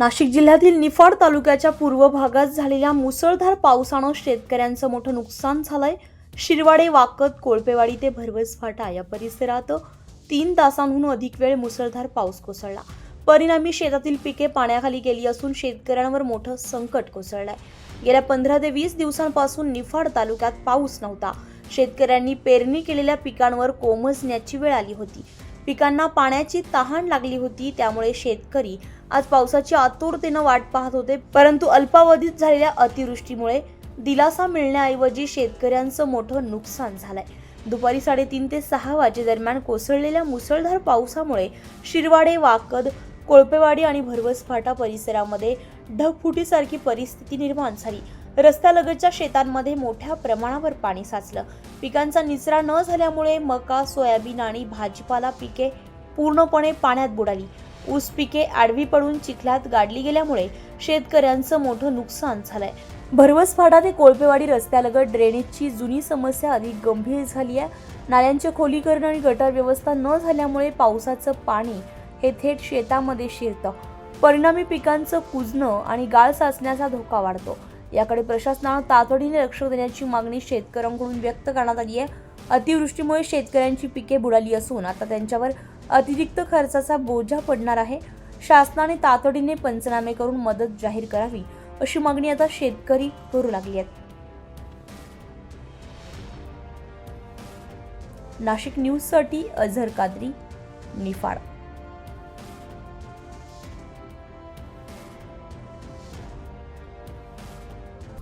नाशिक जिल्ह्यातील निफाड तालुक्याच्या पूर्व भागात झालेल्या मुसळधार पावसानं शेतकऱ्यांचं मोठं नुकसान झालंय. शिरवाडे वाकत कोळपेवाडी ते भरवस फाटा या परिसरात तीन तासांहून अधिक वेळ मुसळधार पाऊस कोसळला. परिणामी शेतातील पिके पाण्याखाली गेली असून शेतकऱ्यांवर मोठं संकट कोसळलंय. गेल्या पंधरा ते वीस दिवसांपासून निफाड तालुक्यात पाऊस नव्हता. शेतकऱ्यांनी पेरणी केलेल्या पिकांवर कोमजण्याची वेळ आली होती. पिकांना पाण्याची तहान लागली होती त्यामुळे शेतकरी आज पावसाची आतुरतेनं वाट पाहत होते. परंतु अल्पावधीत झालेल्या अतिवृष्टीमुळे दिलासा मिळण्याऐवजी शेतकऱ्यांचं मोठं नुकसान झालंय. दुपारी साडेतीन ते सहा वाजेदरम्यान कोसळलेल्या मुसळधार पावसामुळे शिरवाडे वाकद कोळपेवाडी आणि भरवस फाटा परिसरामध्ये ढगफुटीसारखी परिस्थिती निर्माण झाली. रस्त्यालगतच्या शेतांमध्ये मोठ्या प्रमाणावर पाणी साचलं. पिकांचा निचरा न झाल्यामुळे मका सोयाबीन आणि भाजीपाला पिके पूर्णपणे पाण्यात बुडाली. ऊस पिके आडवी पडून चिखलात गाडली गेल्यामुळे शेतकऱ्यांचं मोठं नुकसान झालंय. भरवस फाटा ते कोळपेवाडी रस्त्यालगत ड्रेनेजची जुनी समस्या अधिक गंभीर झाली आहे. नाल्यांचे खोलीकरण आणि गटार व्यवस्था न झाल्यामुळे पावसाचं पाणी हे थेट शेतामध्ये शिरतं. परिणामी पिकांचं कुजणं आणि गाळ साचण्याचा धोका वाढतो. याकडे प्रशासनानं तातडीने लक्ष देण्याची मागणी शेतकऱ्यांकडून व्यक्त करण्यात आली आहे. अतिवृष्टीमुळे शेतकऱ्यांची पिके बुडाली असून आता त्यांच्यावर अतिरिक्त खर्चाचा बोजा पडणार आहे. शासनाने तातडीने पंचनामे करून मदत जाहीर करावी अशी मागणी आता शेतकरी करू लागली आहेत. नाशिक न्यूजसाठी अझर कादरी निफाड.